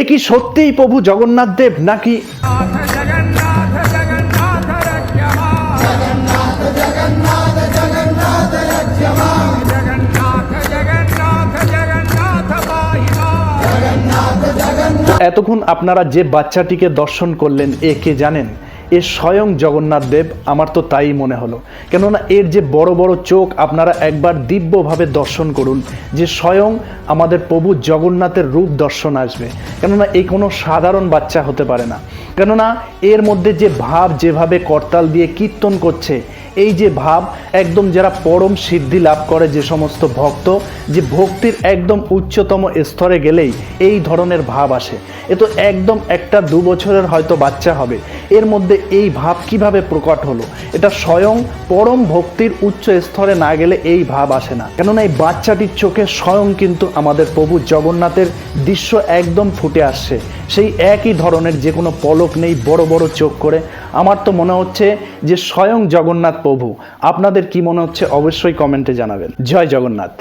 এ কি সত্যিই প্রভু জগন্নাথ দেব নাকি এতক্ষণ আপনারা যে বাচ্চাটিকে দর্শন করলেন, এ কে জানেন? এ স্বয়ং জগন্নাথ দেব, আমার তো তাই মনে হলো। কেননা এর যে বড় বড় চোখ, আপনারা একবার দিব্যভাবে দর্শন করুন যে স্বয়ং আমাদের প্রভু জগন্নাথের রূপ দর্শন আসবে। কেননা এই কোনো সাধারণ বাচ্চা হতে পারে না। কেননা এর মধ্যে যে ভাব যেভাবে করতাল দিয়ে কীর্তন করছে, এই যে ভাব একদম যারা পরম সিদ্ধি লাভ করে যে সমস্ত ভক্ত, যে ভক্তির একদম উচ্চতম স্তরে গেলেই এই ধরনের ভাব আসে। এ তো একদম একটা দু বছরের হয়তো বাচ্চা হবে। এর মধ্যে এই ভাব কীভাবে প্রকট হলো? এটা স্বয়ং পরম ভক্তির উচ্চ স্তরে না গেলে এই ভাব আসে না। কেননা এই বাচ্চাটির চোখে স্বয়ং কিন্তু আমাদের প্রভু জগন্নাথের দৃশ্য একদম ফুটে আসছে। সেই একই ধরনের যে কোনো পলক নেই, বড় বড় চোখ করে। আমার তো মনে হচ্ছে যে স্বয়ং জগন্নাথ প্রভু। আপনাদের কি মনে হচ্ছে? অবশ্যই কমেন্টে জানাবেন। জয় জগন্নাথ।